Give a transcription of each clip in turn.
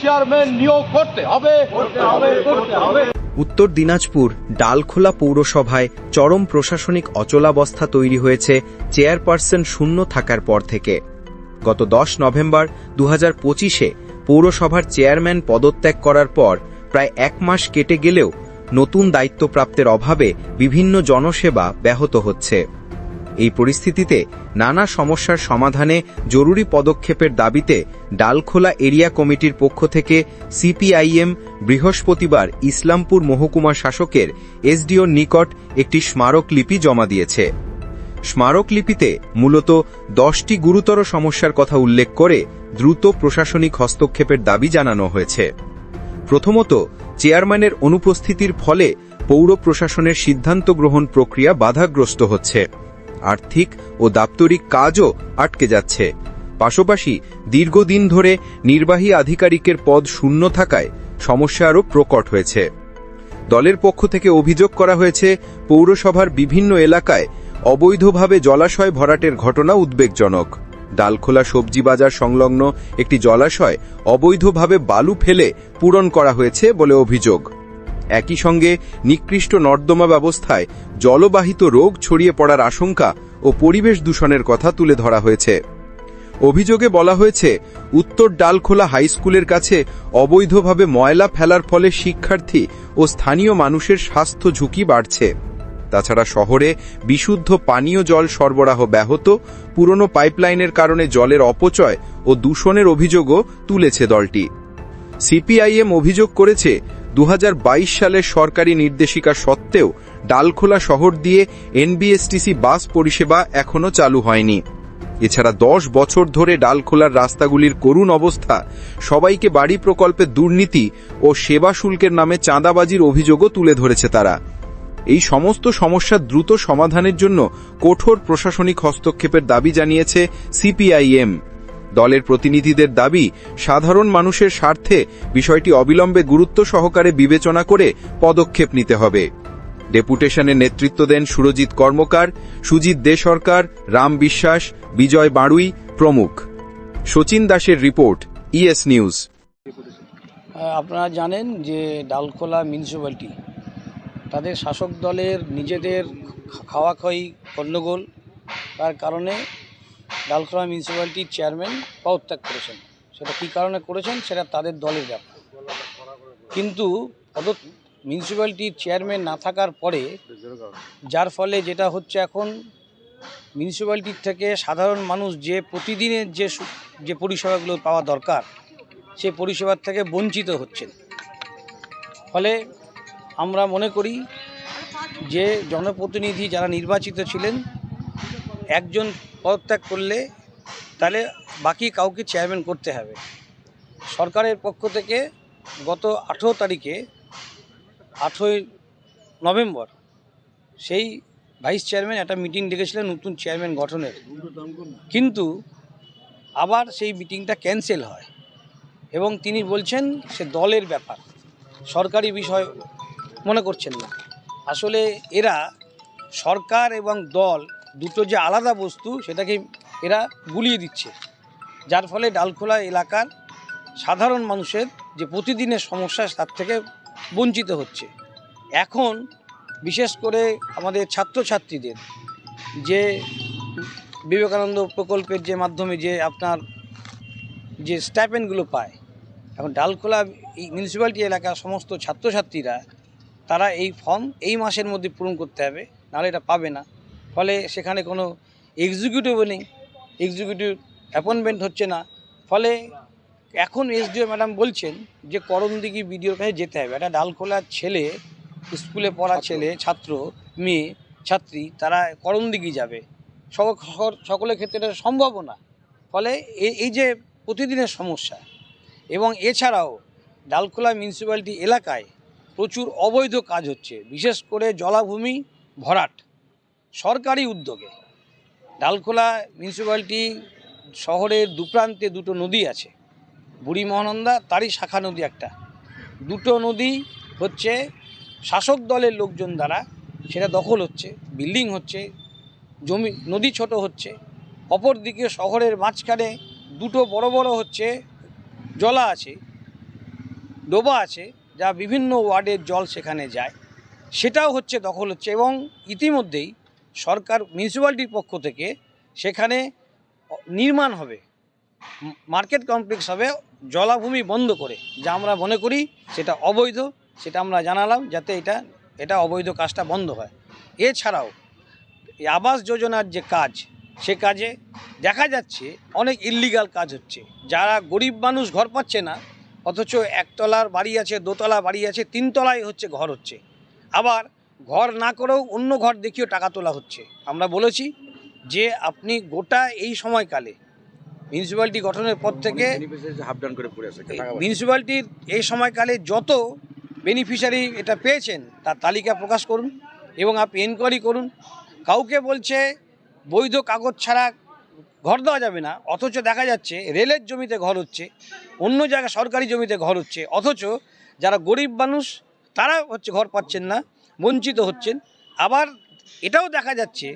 Chairman নিয়োগ করতে হবে। করতে হবে করতে হবে। উত্তর দিনাজপুর ডালখোলা পৌরসভায় চরম প্রশাসনিক অচলাবস্থা তৈরি হয়েছে চেয়ারপারসন শূন্য থাকার পর থেকে। গত দশ নভেম্বর দু হাজার পঁচিশে পৌরসভার চেয়ারম্যান পদত্যাগ করার পর প্রায় এক মাস কেটে গেলেও নতুন দায়িত্বপ্রাপ্তের অভাবে বিভিন্ন জনসেবা ব্যাহত হচ্ছে। এই পরিস্থিতিতে নানা সমস্যার সমাধানে জরুরি পদক্ষেপের দাবিতে ডালখোলা এরিয়া কমিটির পক্ষ থেকে সিপিআইএম বৃহস্পতিবার ইসলামপুর মহকুমা শাসকের এসডিওর নিকট একটি স্মারকলিপি জমা দিয়েছে। স্মারকলিপিতে মূলত দশটি গুরুতর সমস্যার কথা উল্লেখ করে দ্রুত প্রশাসনিক হস্তক্ষেপের দাবি জানানো হয়েছে। প্রথমত, চেয়ারম্যানের অনুপস্থিতির ফলে পৌর প্রশাসনের সিদ্ধান্ত গ্রহণ প্রক্রিয়া বাধাগ্রস্ত হচ্ছে। আর্থিক ও দাপ্তরিক কাজও আটকে যাচ্ছে। পাশাপাশি দীর্ঘদিন ধরে নির্বাহী আধিকারিকের পদ শূন্য থাকায় সমস্যা আরও প্রকট হয়েছে। দলের পক্ষ থেকে অভিযোগ করা হয়েছে, পৌরসভার বিভিন্ন এলাকায় অবৈধভাবে জলাশয় ভরাটের ঘটনা উদ্বেগজনক। ডালখোলা সবজি বাজার সংলগ্ন একটি জলাশয় অবৈধভাবে বালু ফেলে পূরণ করা হয়েছে বলে অভিযোগ। একই সঙ্গে নিকৃষ্ট নর্দমা ব্যবস্থায় জলবাহিত রোগ ছড়িয়ে পড়ার আশঙ্কা ও পরিবেশ দূষণের কথা তুলে ধরা হয়েছে। অভিযোগে বলা হয়েছে, উত্তর ডালখোলা হাইস্কুলের কাছে অবৈধভাবে ময়লা ফেলার ফলে শিক্ষার্থী ও স্থানীয় মানুষের স্বাস্থ্য ঝুঁকি বাড়ছে। তাছাড়া শহরে বিশুদ্ধ পানীয় জল সরবরাহ ব্যাহত, পুরনো পাইপলাইনের কারণে জলের অপচয় ও দূষণের অভিযোগও তুলেছে দলটি। সিপিআইএম অভিযোগ করেছে দু হাজার বাইশ সালের সরকারি নির্দেশিকা সত্ত্বেও ডালখোলা শহর দিয়ে এনবিএসটিসি বাস পরিষেবা এখনও চালু হয়নি। এছাড়া দশ বছর ধরে ডালখোলার রাস্তাগুলির করুণ অবস্থা, সবাইকে বাড়ি প্রকল্পে দুর্নীতি ও সেবা শুল্কের নামে চাঁদাবাজির অভিযোগও তুলে ধরেছে তারা। এই সমস্ত সমস্যার দ্রুত সমাধানের জন্য কঠোর প্রশাসনিক হস্তক্ষেপের দাবি জানিয়েছে সিপিআইএম। দলের প্রতিনিধিদের দাবি, সাধারণ মানুষের স্বার্থে বিষয়টি অবিলম্বে গুরুত্ব সহকারে বিবেচনা করে পদক্ষেপ নিতে হবে। ডেপুটেশনে নেতৃত্ব দেন সুরজিৎ কর্মকার, সুজিত দে সরকার, রাম বিশ্বাস, বিজয় বাড়ুই প্রমুখ। শচীন দাসের রিপোর্ট, ইএস নিউজ। আপনারা জানেন যে ডালখোলা মিউনিসিপ্যালিটি, তাদের শাসক দলের নিজেদের খা- খাওয়াখাওয়ি গণ্ডগোল, তার কারণে ডালখোলা মিউনিসিপ্যালিটির চেয়ারম্যান পদত্যাগ করেছেন। সেটা কী কারণে করেছেন? সেটা তাদের দলের ব্যাপার। কিন্তু পদ মিউনিসিপ্যালিটির চেয়ারম্যান না থাকার পরে যার ফলে যেটা হচ্ছে এখন, মিউনিসিপ্যালিটির থেকে সাধারণ মানুষ যে প্রতিদিনের যে যে পরিষেবাগুলো পাওয়া দরকার সেই পরিষেবার থেকে বঞ্চিত হচ্ছেন। ফলে আমরা মনে করি যে জনপ্রতিনিধি যারা নির্বাচিত ছিলেন, একজন পদত্যাগ করলে তাহলে বাকি কাউকে চেয়ারম্যান করতে হবে। সরকারের পক্ষ থেকে গত আঠেরো তারিখে, আঠেরোই নভেম্বর, সেই ভাইস চেয়ারম্যান একটা মিটিং ডেকেছিলেন নতুন চেয়ারম্যান গঠনের। কিন্তু আবার সেই মিটিংটা ক্যান্সেল হয় এবং তিনি বলছেন সে দলের ব্যাপার। সরকারি বিষয় মনে করছেন না। আসলে এরা সরকার এবং দল দুটো যে আলাদা বস্তু সেটাকে এরা গুলিয়ে দিচ্ছে। যার ফলে ডালখোলা এলাকার সাধারণ মানুষের যে প্রতিদিনের সমস্যা তার থেকে বঞ্চিত হচ্ছে। এখন বিশেষ করে আমাদের ছাত্রছাত্রীদের যে বিবেকানন্দ প্রকল্পের যে মাধ্যমে যে আপনার যে স্টাইপেন্ডগুলো পায়, এখন ডালখোলা এই মিউনিসিপ্যালিটি এলাকার সমস্ত ছাত্রছাত্রীরা, তারা এই ফর্ম এই মাসের মধ্যে পূরণ করতে হবে, নাহলে এটা পাবে না। ফলে সেখানে কোনো এক্সিকিউটিভও নেই এক্সিকিউটিভ অ্যাপয়েন্টমেন্ট হচ্ছে না। ফলে এখন এসডিও ম্যাডাম বলছেন যে করণদিঘি বিডিওর কাছে যেতে হবে। একটা ডালখোলার ছেলে স্কুলে পড়া ছেলে ছাত্র মেয়ে ছাত্রী তারা করণদিঘি যাবে। সক- সকল- সকলের ক্ষেত্রে এটা সম্ভব না। ফলে এই এই যে প্রতিদিনের সমস্যা এবং এছাড়াও ডালখোলা মিউনিসিপ্যালিটি এলাকায় প্রচুর অবৈধ কাজ হচ্ছে। বিশেষ করে জলাভূমি ভরাট। সরকারি উদ্যোগে। ডালখোলা মিউনিসিপ্যালিটি শহরের দুপ্রান্তে দুটো নদী আছে। বুড়ি মহানন্দা, তারই শাখা নদী একটা। দুটো নদী হচ্ছে শাসক দলের লোকজন দ্বারা সেটা দখল হচ্ছে, বিল্ডিং হচ্ছে, জমি, নদী ছোট হচ্ছে। অপরদিকে শহরের মাঝখানে দুটো বড় বড় হচ্ছে জলা আছে, ডোবা আছে, যা বিভিন্ন ওয়ার্ডের জল সেখানে যায়। সেটাও হচ্ছে দখল হচ্ছে এবং ইতিমধ্যেই সরকার মিউনিসিপ্যালিটির পক্ষ থেকে সেখানে নির্মাণ হবে মার্কেট কমপ্লেক্স হবে, জলাভূমি বন্ধ করে, যা আমরা মনে করি সেটা অবৈধ, সেটা আমরা জানালাম যাতে এটা এটা অবৈধ কাজটা বন্ধ হয়। এছাড়াও আবাস যোজনার যে কাজ, সে কাজে দেখা যাচ্ছে অনেক ইল্লিগাল কাজ হচ্ছে। যারা গরিব মানুষ ঘর পাচ্ছে না, অথচ একতলার বাড়ি আছে, দোতলা বাড়ি আছে তিনতলায় হচ্ছে ঘর হচ্ছে। আবার ঘর না করেও অন্য ঘর দেখিয়েও টাকা তোলা হচ্ছে। আমরা বলেছি যে আপনি গোটা এই সময়কালে মিউনিসিপ্যালিটি গঠনের পর থেকে। মিউনিসিপ্যালিটির এই সময়কালে যত বেনিফিশিয়ারি এটা পেয়েছেন তার তালিকা প্রকাশ করুন এবং আপনি এনকোয়ারি করুন। কাউকে বলছে বৈধ কাগজ ছাড়া ঘর দেওয়া যাবে না অথচ দেখা যাচ্ছে রেলের জমিতে ঘর হচ্ছে অন্য জায়গায় সরকারি জমিতে ঘর হচ্ছে অথচ যারা গরিব মানুষ তারা হচ্ছে ঘর পাচ্ছেন না। বঞ্চিত হচ্ছেন। আবার এটাও দেখা যাচ্ছে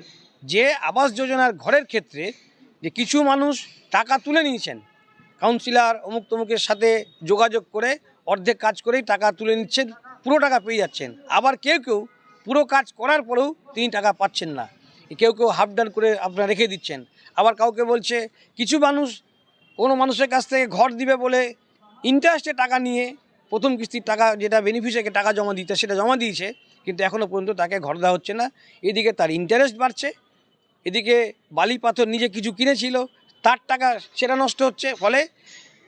যে আবাস যোজনার ঘরের ক্ষেত্রে যে কিছু মানুষ টাকা তুলে নিয়েছেন কাউন্সিলর অমুক তমুকের সাথে যোগাযোগ করে অর্ধেক কাজ করেই টাকা তুলে নিচ্ছেন, পুরো টাকা পেয়ে যাচ্ছেন। আবার কেউ কেউ পুরো কাজ করার পরেও তিনি টাকা পাচ্ছেন না। কেউ কেউ হাফ ডান করে আপনারা রেখে দিচ্ছেন। আবার কাউকে বলছে, কিছু মানুষ কোনো মানুষের কাছ থেকে ঘর দিবে বলে ইন্টারেস্টে টাকা নিয়ে প্রথম কিস্তির টাকা যেটা বেনিফিশিয়ারিকে টাকা জমা দিতে সেটা জমা দিয়েছে কিন্তু এখনও পর্যন্ত তাকে ঘর দেওয়া হচ্ছে না। এদিকে তার ইন্টারেস্ট বাড়ছে এদিকে বালি পাথর নিজে কিছু কিনেছিল তার টাকা সেটা নষ্ট হচ্ছে ফলে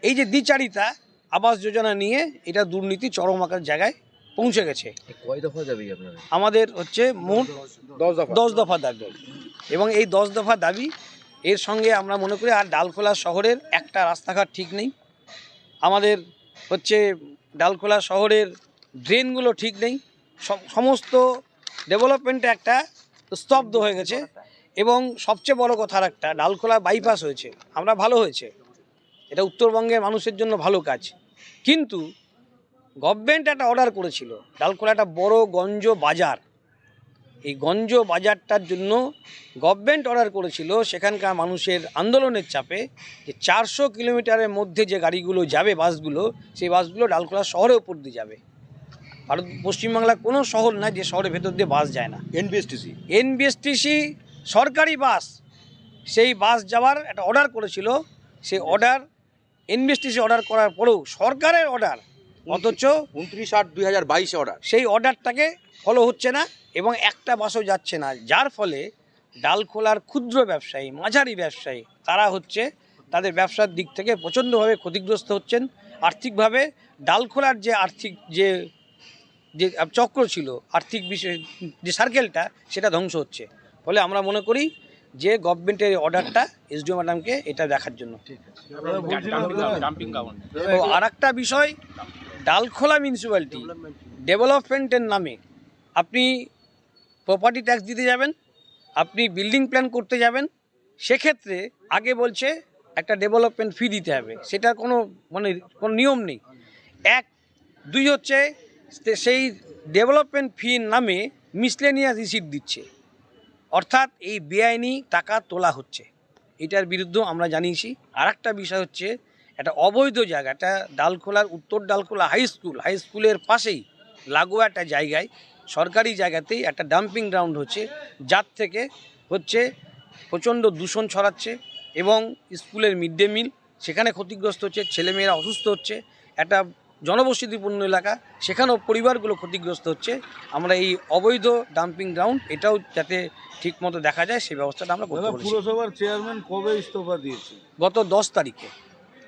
এই যে দ্বিচারিতা আবাস যোজনা নিয়ে এটা দুর্নীতি চরম আকার জায়গায় পৌঁছে গেছে। কয় দফা যাবে আমাদের হচ্ছে মোট দশ দফা। দাবি। এবং এই দশ দফা দাবি এর সঙ্গে আমরা মনে করি আর ডালখোলা শহরের একটা রাস্তাঘাট ঠিক নেই। আমাদের হচ্ছে ডালখোলা শহরের ড্রেনগুলো ঠিক নেই। সমস্ত ডেভেলপমেন্টে একটা স্তব্ধ হয়ে গেছে। এবং সবচেয়ে বড় কথা একটা ডালখোলা বাইপাস হয়েছে। আমরা ভালো হয়েছে। এটা উত্তরবঙ্গের মানুষের জন্য ভালো কাজ। কিন্তু গভর্নমেন্ট একটা অর্ডার করেছিল, ডালখোলা একটা বড় গঞ্জ বাজার। এই গঞ্জ বাজারটার জন্য গভর্নমেন্ট অর্ডার করেছিল সেখানকার মানুষের আন্দোলনের চাপে যে চারশো কিলোমিটারের মধ্যে যে গাড়িগুলো যাবে বাসগুলো, সেই বাসগুলো ডালখোলা শহরের উপর দিয়ে যাবে। ভারত পশ্চিমবাংলার কোনো শহর না যে শহরের ভেতর দিয়ে বাস যায় না। এনবিএসটিসি এনবিএসটিসি সরকারি বাস সেই বাস যাওয়ার একটা অর্ডার করেছিল। সেই অর্ডার এনবিএসটিসি অর্ডার করার পরেও সরকারের অর্ডার অথচ উনত্রিশ আট দুই হাজার বাইশে অর্ডার সেই অর্ডারটাকে ফলো হচ্ছে না এবং একটা বাসও যাচ্ছে না। যার ফলে ডালখোলার ক্ষুদ্র ব্যবসায়ী মাঝারি ব্যবসায়ী তারা হচ্ছে তাদের ব্যবসার দিক থেকে প্রচণ্ডভাবে ক্ষতিগ্রস্ত হচ্ছেন। আর্থিকভাবে ডালখোলার যে আর্থিক যে যে চক্র ছিল আর্থিক বিষয় যে সার্কেলটা সেটা ধ্বংস হচ্ছে। ফলে আমরা মনে করি যে গভর্নমেন্টের অর্ডারটা এসডিও ম্যাডামকে এটা দেখার জন্য। আর একটা বিষয় ডালখোলা মিউনিসিপ্যালিটি ডেভেলপমেন্টের নামে আপনি প্রপার্টি ট্যাক্স দিতে যাবেন আপনি বিল্ডিং প্ল্যান করতে যাবেন সেক্ষেত্রে আগে বলছে একটা ডেভেলপমেন্ট ফি দিতে হবে। সেটার কোনো মানে কোনো নিয়ম নেই। এক দুই হচ্ছে সেই ডেভেলপমেন্ট ফি নামে মিসলেনিয়াস রিসিট দিচ্ছে। অর্থাৎ এই বেআইনি টাকা তোলা হচ্ছে। এটার বিরুদ্ধে আমরা জানিয়েছি। আর একটা বিষয় হচ্ছে, একটা অবৈধ জায়গা একটা ডালখোলার উত্তর ডালখোলা হাই স্কুল, হাই স্কুলের পাশেই লাগোয়া একটা জায়গায়, সরকারি জায়গাতেই একটা ডাম্পিং গ্রাউন্ড হচ্ছে, যার থেকে হচ্ছে প্রচণ্ড দূষণ ছড়াচ্ছে এবং স্কুলের মিড ডে মিল, সেখানে ক্ষতিগ্রস্ত হচ্ছে, ছেলেমেয়েরা অসুস্থ হচ্ছে, একটা জনবসতিপূর্ণ এলাকা সেখানেও পরিবারগুলো ক্ষতিগ্রস্ত হচ্ছে। আমরা এই অবৈধ ডাম্পিং গ্রাউন্ড এটাও যাতে ঠিকমতো দেখা যায় সেই ব্যবস্থাটা আমরা করতে পুরসভার চেয়ারম্যান কবে ইস্তফা দিয়েছে? গত দশ তারিখে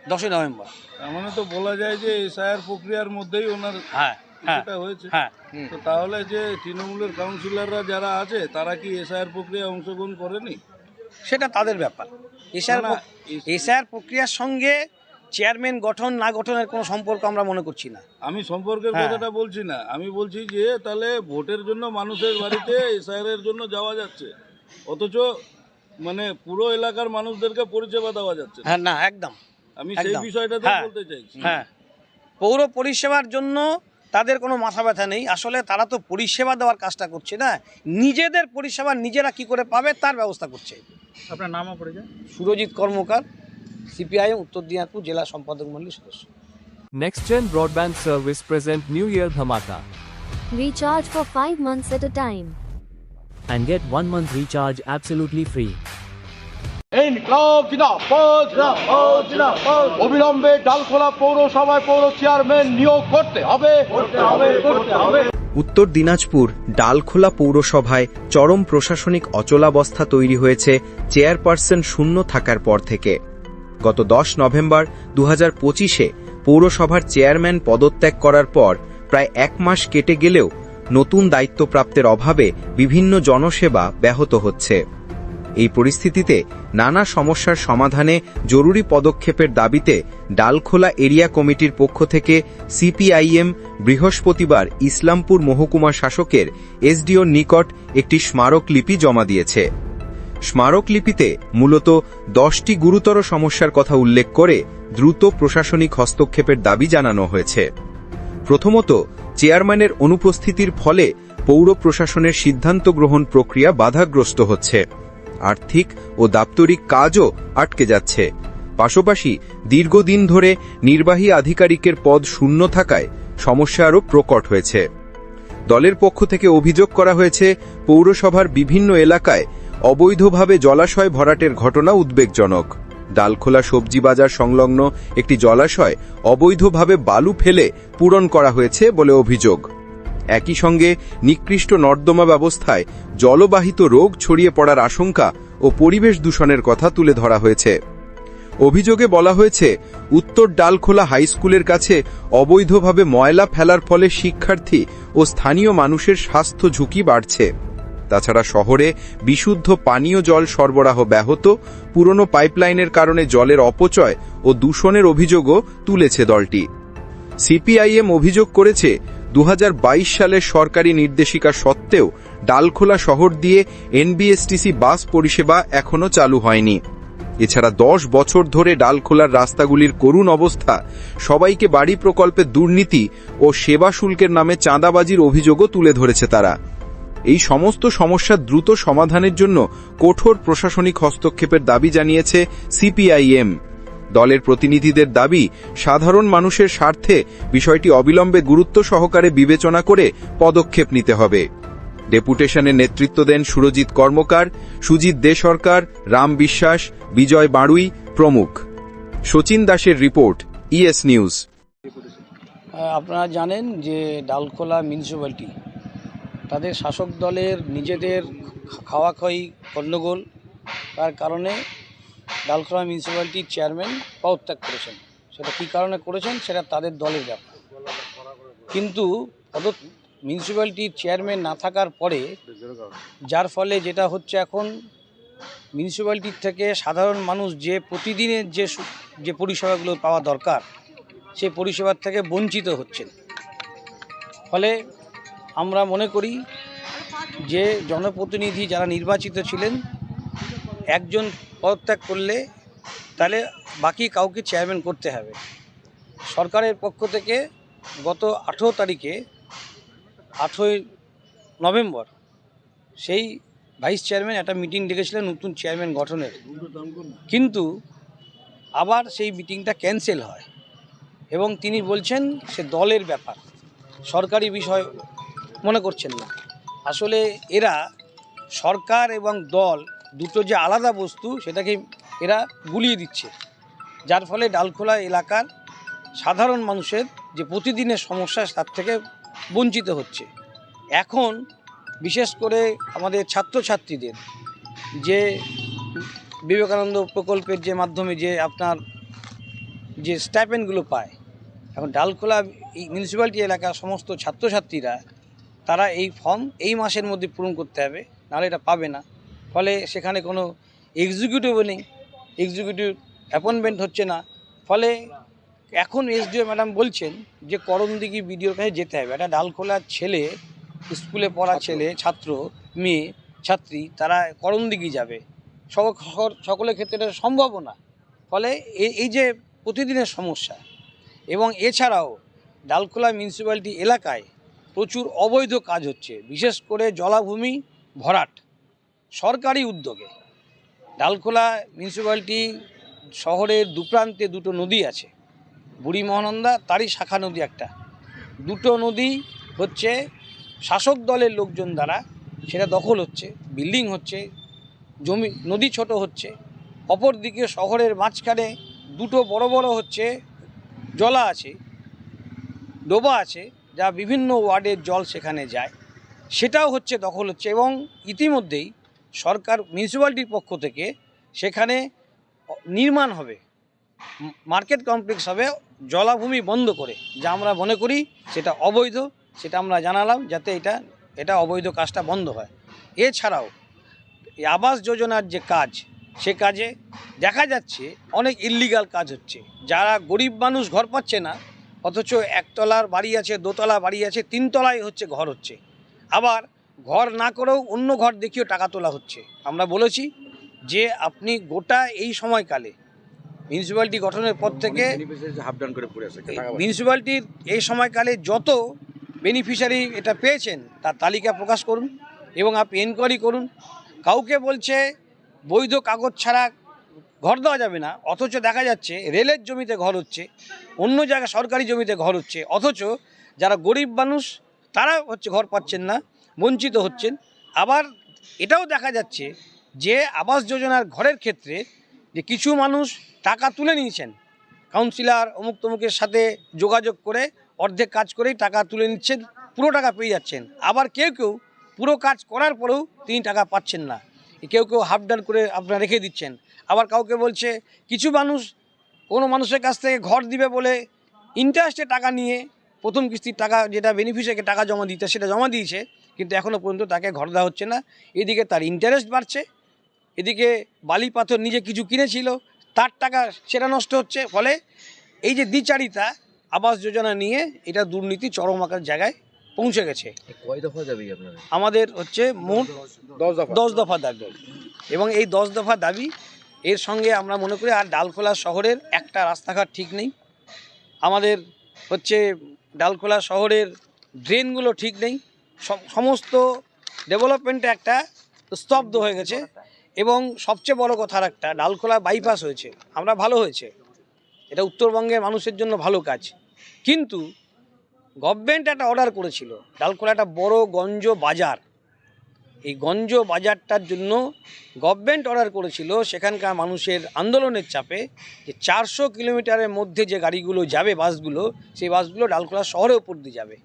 দশই নভেম্বর। মানে তো বলা যায় যে এসআইআর প্রক্রিয়ার মধ্যেই ওনার হ্যাঁ হ্যাঁ কিছুটা হয়েছে। হ্যাঁ। তো তাহলে যে তৃণমূলের কাউন্সিলররা যারা আছে তারা কি এসআইআর প্রক্রিয়া অংশগ্রহণ করেনি? সেটা তাদের ব্যাপার। এসআর এসআর প্রক্রিয়ার সঙ্গে চেয়ারম্যান গঠন না গঠনের কোনো সম্পর্ক আমরা মনে করছি না। আমি সম্পর্কের হ্যাঁ। কথাটা বলছি না। আমি বলছি যে তাহলে ভোটের জন্য মানুষের বাড়িতে এসআইআর জন্য যাওয়া যাচ্ছে। অথচ মানে পুরো এলাকার মানুষদেরকে পরিষেবা দেওয়া যাচ্ছে হ্যাঁ না একদম। আমি সেই। বিষয়টাতে হ্যাঁ। বলতে চাইছি। হ্যাঁ। পৌর পরিষেবার জন্য তাদের কোনো মাথা ব্যথা নেই। আসলে তারা তো পরিষেবা দেওয়ার কাজটা করছে না। নিজেদের পরিষেবা নিজেরা কি করে পাবে তার ব্যবস্থা করছে। আপনার নামও পড়ে যায়? সুরজিৎ কর্মকার। সিপিআইএম উত্তর দিনাজপুর জেলা সম্পাদক মন্ডলীর সদস্য। NextGen Broadband Service present New Year Dhamaka. Recharge for 5 months at a time. and get one month recharge absolutely free. Inqilab জিন্দাবাদ জিন্দাবাদ জিন্দাবাদ অবিলম্বে ডালখোলা পৌরসভায় পৌর চেয়ারম্যান নিয়োগ করতে হবে। করতে হবে করতে হবে। উত্তর দিনাজপুর ডালখোলা পৌরসভায় চরম প্রশাসনিক অচলাবস্থা তৈরি হয়েছে চেয়ারপারসন শূন্য থাকার পর থেকে। গত দশ নভেম্বর দু হাজার পঁচিশে পৌরসভার চেয়ারম্যান পদত্যাগ করার পর প্রায় এক মাস কেটে গেলেও নতুন দায়িত্বপ্রাপ্তের অভাবে বিভিন্ন জনসেবা ব্যাহত হচ্ছে। এই পরিস্থিতিতে নানা সমস্যার সমাধানে জরুরি পদক্ষেপের দাবিতে ডালখোলা এরিয়া কমিটির পক্ষ থেকে সিপিআইএম বৃহস্পতিবার ইসলামপুর মহকুমা শাসকের এসডিওর নিকট একটি স্মারকলিপি জমা দিয়েছে। স্মারকলিপিতে মূলত দশটি গুরুতর সমস্যার কথা উল্লেখ করে দ্রুত প্রশাসনিক হস্তক্ষেপের দাবি জানানো হয়েছে। প্রথমত, চেয়ারম্যানের অনুপস্থিতির ফলে পৌর প্রশাসনের সিদ্ধান্ত গ্রহণ প্রক্রিয়া বাধাগ্রস্ত হচ্ছে। আর্থিক ও দাপ্তরিক কাজও আটকে যাচ্ছে। পাশাপাশি, দীর্ঘদিন ধরে নির্বাহী আধিকারিকের পদ শূন্য থাকায় সমস্যা আরও প্রকট হয়েছে। দলের পক্ষ থেকে অভিযোগ করা হয়েছে, পৌরসভার বিভিন্ন এলাকায় অবৈধভাবে জলাশয় ভরাটের ঘটনা উদ্বেগজনক। ডালখোলা সবজি বাজার সংলগ্ন একটি জলাশয় অবৈধভাবে বালু ফেলে পূরণ করা হয়েছে বলে অভিযোগ। একই সঙ্গে নিকৃষ্ট নর্দমা ব্যবস্থায় জলবাহিত রোগ ছড়িয়ে পড়ার আশঙ্কা ও পরিবেশ দূষণের কথা তুলে ধরা হয়েছে। অভিযোগে বলা হয়েছে, উত্তর ডালখোলা হাইস্কুলের কাছে অবৈধভাবে ময়লা ফেলার ফলে শিক্ষার্থী ও স্থানীয় মানুষের স্বাস্থ্য ঝুঁকি বাড়ছে। তাছাড়া শহরে বিশুদ্ধ পানীয় জল সরবরাহ ব্যাহত, পুরনো পাইপলাইনের কারণে জলের অপচয় ও দূষণের অভিযোগও তুলেছে দলটি। সিপিআইএম অভিযোগ করেছে দু হাজার বাইশ সালের সরকারি নির্দেশিকা সত্ত্বেও ডালখোলা শহর দিয়ে এনবিএসটিসি বাস পরিষেবা এখনও চালু হয়নি। এছাড়া দশ বছর ধরে ডালখোলার রাস্তাগুলির করুণ অবস্থা, সবাইকে বাড়ি প্রকল্পের দুর্নীতি ও সেবা শুল্কের নামে চাঁদাবাজির অভিযোগও তুলে ধরেছে তারা। এই সমস্ত সমস্যার দ্রুত সমাধানের জন্য কঠোর প্রশাসনিক হস্তক্ষেপের দাবি জানিয়েছে সিপিআইএম। দলের প্রতিনিধিদের দাবি, সাধারণ মানুষের স্বার্থে বিষয়টি অবিলম্বে গুরুত্ব সহকারে বিবেচনা করে পদক্ষেপ নিতে হবে। ডেপুটেশনে নেতৃত্ব দেন সুরজিৎ কর্মকার, সুজিত দে সরকার, রাম বিশ্বাস, বিজয় বাড়ুই প্রমুখ। শচীন দাসের রিপোর্ট, ইএস নিউজ। আপনারা জানেন যে ডালখোলা মিউনিসিপ্যালিটি তাদের শাসক দলের নিজেদের খাওয়া খাওয়ি গণ্ডগোল, তার কারণে ডালখোলা মিউনিসিপ্যালিটির চেয়ারম্যান পদত্যাগ করেছেন। সেটা কী কারণে করেছেন? সেটা তাদের দলের ব্যাপার। কিন্তু পদ মিউনিসিপ্যালিটির চেয়ারম্যান না থাকার পরে যার ফলে যেটা হচ্ছে এখন মিউনিসিপ্যালিটির থেকে সাধারণ মানুষ যে প্রতিদিনের যে যে পরিষেবাগুলো পাওয়া দরকার, সেই পরিষেবার থেকে বঞ্চিত হচ্ছেন। ফলে আমরা মনে করি যে জনপ্রতিনিধি যারা নির্বাচিত ছিলেন, একজন পদত্যাগ করলে তাহলে বাকি কাউকে চেয়ারম্যান করতে হবে। সরকারের পক্ষ থেকে গত আঠেরো তারিখে, আঠেরোই নভেম্বর, সেই ভাইস চেয়ারম্যান একটা মিটিং ডেকেছিলেন নতুন চেয়ারম্যান গঠনের। কিন্তু আবার সেই মিটিংটা ক্যান্সেল হয় এবং তিনি বলছেন সে দলের ব্যাপার। সরকারি বিষয় মনে করছেন না। আসলে এরা সরকার এবং দল দুটো যে আলাদা বস্তু, সেটাকে এরা গুলিয়ে দিচ্ছে। যার ফলে ডালখোলা এলাকার সাধারণ মানুষের যে প্রতিদিনের সমস্যা, তার থেকে বঞ্চিত হচ্ছে। এখন বিশেষ করে আমাদের ছাত্রছাত্রীদের যে বিবেকানন্দ প্রকল্পের যে মাধ্যমে যে আপনার যে স্টাইপেন্ডগুলো পায়, এখন ডালখোলা মিউনিসিপ্যালিটি এলাকার সমস্ত ছাত্রছাত্রীরা তারা এই ফর্ম এই মাসের মধ্যে পূরণ করতে হবে নাহলে এটা পাবে না। ফলে সেখানে কোনো এক্সিকিউটিভও নেই এক্সিকিউটিভ অ্যাপয়েন্টমেন্ট হচ্ছে না। ফলে এখন এসডিও ম্যাডাম বলছেন যে করণদিঘি বিডিওর কাছে যেতে হবে। একটা ডালখোলার ছেলে স্কুলে পড়া ছেলে ছাত্র মেয়ে ছাত্রী তারা করণদিঘি যাবে। সক- সকল- সকলের ক্ষেত্রে এটা সম্ভবও না। ফলে এই এই যে প্রতিদিনের সমস্যা এবং এছাড়াও ডালখোলা মিউনিসিপ্যালিটি এলাকায় প্রচুর অবৈধ কাজ হচ্ছে, বিশেষ করে জলাভূমি ভরাট, সরকারি উদ্যোগে। ডালখোলা মিউনিসিপ্যালিটি শহরের দুপ্রান্তে দুটো নদী আছে বুড়ি মহানন্দা তারই শাখা নদী একটা। দুটো নদী হচ্ছে শাসক দলের লোকজন দ্বারা, সেটা দখল হচ্ছে, বিল্ডিং হচ্ছে, জমি, নদী ছোট হচ্ছে, অপরদিকে শহরের মাঝখানে দুটো বড় বড় হচ্ছে, জলা আছে, ডোবা আছে যা বিভিন্ন ওয়ার্ডের জল সেখানে যায়, সেটাও হচ্ছে দখল হচ্ছে এবং ইতিমধ্যেই সরকার মিউনিসিপ্যালিটির পক্ষ থেকে সেখানে নির্মাণ হবে মার্কেট কমপ্লেক্স হবে, জলাভূমি বন্ধ করে, যা আমরা মনে করি সেটা অবৈধ, সেটা আমরা জানালাম যাতে এটা এটা অবৈধ কাজটা বন্ধ হয়। এছাড়াও আবাস যোজনার যে কাজ, সে কাজে দেখা যাচ্ছে অনেক ইল্লিগাল কাজ হচ্ছে, যারা গরিব মানুষ ঘর পাচ্ছে না অথচ একতলার বাড়ি আছে দোতলা বাড়ি আছে তিনতলায় হচ্ছে ঘর হচ্ছে। আবার ঘর না করেও অন্য ঘর দেখিয়েও টাকা তোলা হচ্ছে। আমরা বলেছি যে আপনি গোটা এই সময়কালে মিউনিসিপ্যালিটি গঠনের পর থেকে মিউনিসিপ্যালিটির এই সময়কালে যত বেনিফিশিয়ারি এটা পেয়েছেন তার তালিকা প্রকাশ করুন এবং আপনি এনকোয়ারি করুন। কাউকে বলছে বৈধ কাগজ ছাড়া ঘর দেওয়া যাবে না, অথচ দেখা যাচ্ছে রেলের জমিতে ঘর হচ্ছে, অন্য জায়গায় সরকারি জমিতে ঘর হচ্ছে, অথচ যারা গরিব মানুষ, তারা হচ্ছে ঘর পাচ্ছেন না, বঞ্চিত হচ্ছেন। আবার এটাও দেখা যাচ্ছে যে আবাস যোজনার ঘরের ক্ষেত্রে যে কিছু মানুষ টাকা তুলে নিয়েছেন কাউন্সিলর অমুক তমুকের সাথে যোগাযোগ করে অর্ধেক কাজ করেই টাকা তুলে নিচ্ছেন, পুরো টাকা পেয়ে যাচ্ছেন। আবার কেউ কেউ পুরো কাজ করার পরেও তিনি টাকা পাচ্ছেন না। কেউ কেউ হাফ ডান করে আপনারা রেখে দিচ্ছেন। আবার কাউকে বলছে, কিছু মানুষ কোনো মানুষের কাছ থেকে ঘর দিবে বলে ইন্টারেস্টে টাকা নিয়ে প্রথম কিস্তির টাকা যেটা বেনিফিশিয়ারিকে টাকা জমা দিতে সেটা জমা দিয়েছে, কিন্তু এখনও পর্যন্ত তাকে ঘর দেওয়া হচ্ছে না। এদিকে তার ইন্টারেস্ট বাড়ছে, এদিকে বালি পাথর নিজে কিছু কিনেছিল, তার টাকা সেটা নষ্ট হচ্ছে। ফলে এই যে দ্বিচারিতা আবাস যোজনা নিয়ে এটা দুর্নীতি চরম আকার জায়গায় পৌঁছে গেছে। কয় দফা যাবে আপনারা আমাদের হচ্ছে মোট দশ দফা। দশ দফা দাবি। এবং এই দশ দফা দাবি এর সঙ্গে আমরা মনে করি আর ডালখোলা শহরের একটা রাস্তাঘাট ঠিক নেই। আমাদের হচ্ছে ডালখোলা শহরের ড্রেনগুলো ঠিক নেই। সম- সমস্ত ডেভেলপমেন্টে একটা স্তব্ধ হয়ে গেছে। এবং সবচেয়ে বড় কথা আর একটা ডালখোলা বাইপাস হয়েছে। আমরা ভালো হয়েছে। এটা উত্তরবঙ্গের মানুষের জন্য ভালো কাজ। কিন্তু গভর্নমেন্ট একটা অর্ডার করেছিল। ডালখোলা একটা বড় গঞ্জ বাজার। এই গঞ্জ বাজারটার জন্য গভর্নমেন্ট অর্ডার করেছিল সেখানকার মানুষের আন্দোলনের চাপে যে চারশো কিলোমিটারের মধ্যে যে গাড়িগুলো যাবে বাসগুলো সেই বাসগুলো ডালখোলা শহরের উপর দিয়ে যাবে।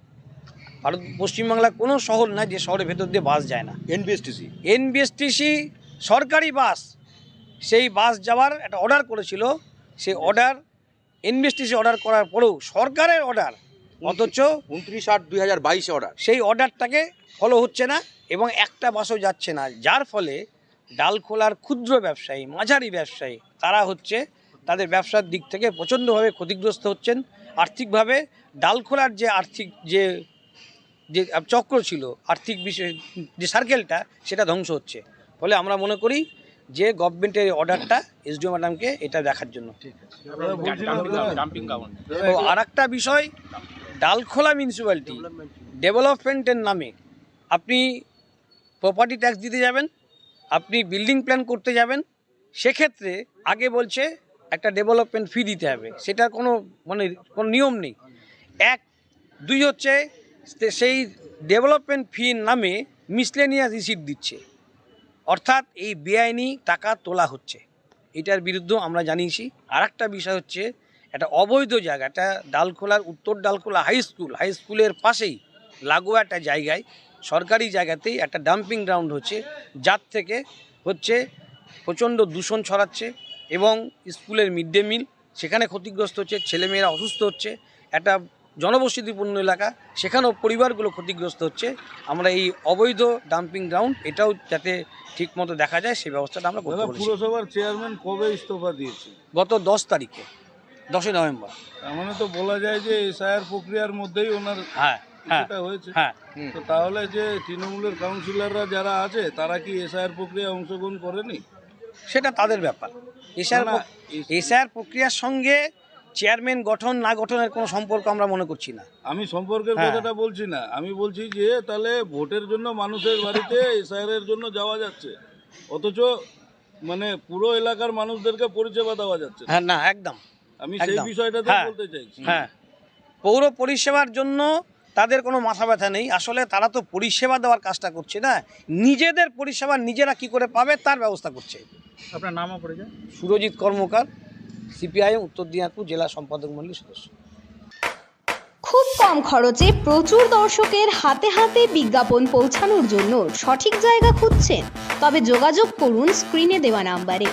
ভারত পশ্চিমবাংলার কোনো শহর নাই যে শহরের ভেতর দিয়ে বাস যায় না। এনবিএসটিসি এনবিএসটিসি সরকারি বাস সেই বাস যাওয়ার একটা অর্ডার করেছিল। সেই অর্ডার এনবিএসটিসি অর্ডার করার পরেও সরকারের অর্ডার অথচ উনত্রিশ আট দুই হাজার বাইশে অর্ডার সেই অর্ডারটাকে ফলো হচ্ছে না এবং একটা বাসও যাচ্ছে না। যার ফলে ডালখোলার ক্ষুদ্র ব্যবসায়ী মাঝারি ব্যবসায়ী তারা হচ্ছে তাদের ব্যবসার দিক থেকে প্রচণ্ডভাবে ক্ষতিগ্রস্ত হচ্ছেন। আর্থিকভাবে ডালখোলার যে আর্থিক যে যে চক্র ছিল আর্থিক বিষয় যে সার্কেলটা সেটা ধ্বংস হচ্ছে। ফলে আমরা মনে করি যে গভর্নমেন্টের অর্ডারটা এসডিও ম্যাডামকে এটা দেখার জন্য। আর একটা বিষয় ডালখোলা মিউনিসিপ্যালিটি ডেভেলপমেন্টের নামে আপনি প্রপার্টি ট্যাক্স দিতে যাবেন আপনি বিল্ডিং প্ল্যান করতে যাবেন সেক্ষেত্রে আগে বলছে একটা ডেভেলপমেন্ট ফি দিতে হবে। সেটার কোনো মানে কোনো নিয়ম নেই। এক দুই হচ্ছে সেই ডেভেলপমেন্ট ফির নামে মিসলেনিয়াস রিসিট দিচ্ছে। অর্থাৎ এই বেআইনি টাকা তোলা হচ্ছে। এটার বিরুদ্ধে আমরা জানিয়েছি। আর একটা বিষয় হচ্ছে একটা অবৈধ জায়গা একটা ডালখোলার উত্তর ডালখোলা হাই স্কুল হাই স্কুলের পাশেই লাগোয়া একটা জায়গায় সরকারি জায়গাতেই একটা ডাম্পিং গ্রাউন্ড হচ্ছে যার থেকে হচ্ছে প্রচণ্ড দূষণ ছড়াচ্ছে এবং স্কুলের মিড ডে মিল সেখানে ক্ষতিগ্রস্ত হচ্ছে ছেলেমেয়েরা অসুস্থ হচ্ছে একটা জনবসতিপূর্ণ এলাকা সেখানেও পরিবারগুলো ক্ষতিগ্রস্ত হচ্ছে। আমরা এই অবৈধ ডাম্পিং গ্রাউন্ড এটাও যাতে ঠিকমতো দেখা যায় সেই ব্যবস্থাটা আমরা পুরসভার চেয়ারম্যান কবে ইস্তফা দিয়েছে গত দশ তারিখে। দশই নভেম্বর। মানে তো বলা যায় যে এসআইআর প্রক্রিয়ার মধ্যেই ওনার হ্যাঁ হ্যাঁ কিছুটা হয়েছে। হ্যাঁ। তো তাহলে যে তৃণমূলের কাউন্সিলররা যারা আছে তারা কি এসআইআর প্রক্রিয়ায় অংশগ্রহণ করেনি? সেটা তাদের ব্যাপার। এসআর এসআর প্রক্রিয়ার সঙ্গে চেয়ারম্যান গঠন না গঠনের কোনো সম্পর্ক আমরা মনে করছি না। আমি সম্পর্কের হ্যাঁ। কথাটা বলছি না। আমি বলছি যে তাহলে ভোটের জন্য মানুষের বাড়িতে এসআইআর এর জন্য যাওয়া যাচ্ছে। অথচ মানে পুরো এলাকার মানুষদেরকে পরিষেবা দেওয়া যাচ্ছে। হ্যাঁ না একদম। আমি সেই। বিষয়টাতে হ্যাঁ। বলতে চাইছি। হ্যাঁ। পৌর পরিষেবার জন্য তাদের কোনো মাথা ব্যথা নেই। আসলে তারা তো পরিষেবা দেওয়ার কাজটা করছে না। নিজেদের পরিষেবা নিজেরা কি করে পাবে তার ব্যবস্থা করছে। আপনার নামও পরিচয় সুরজিৎ কর্মকার সিপিআইএম উত্তর দিনাজপুর জেলা সম্পাদক মণ্ডলীর সদস্য। খুব কম খরচে প্রচুর দর্শকের হাতে হাতে বিজ্ঞাপন পৌঁছানোর জন্য সঠিক জায়গা খুঁজছেন। তবে যোগাযোগ করুন স্ক্রিনে দেওয়া নাম্বারে।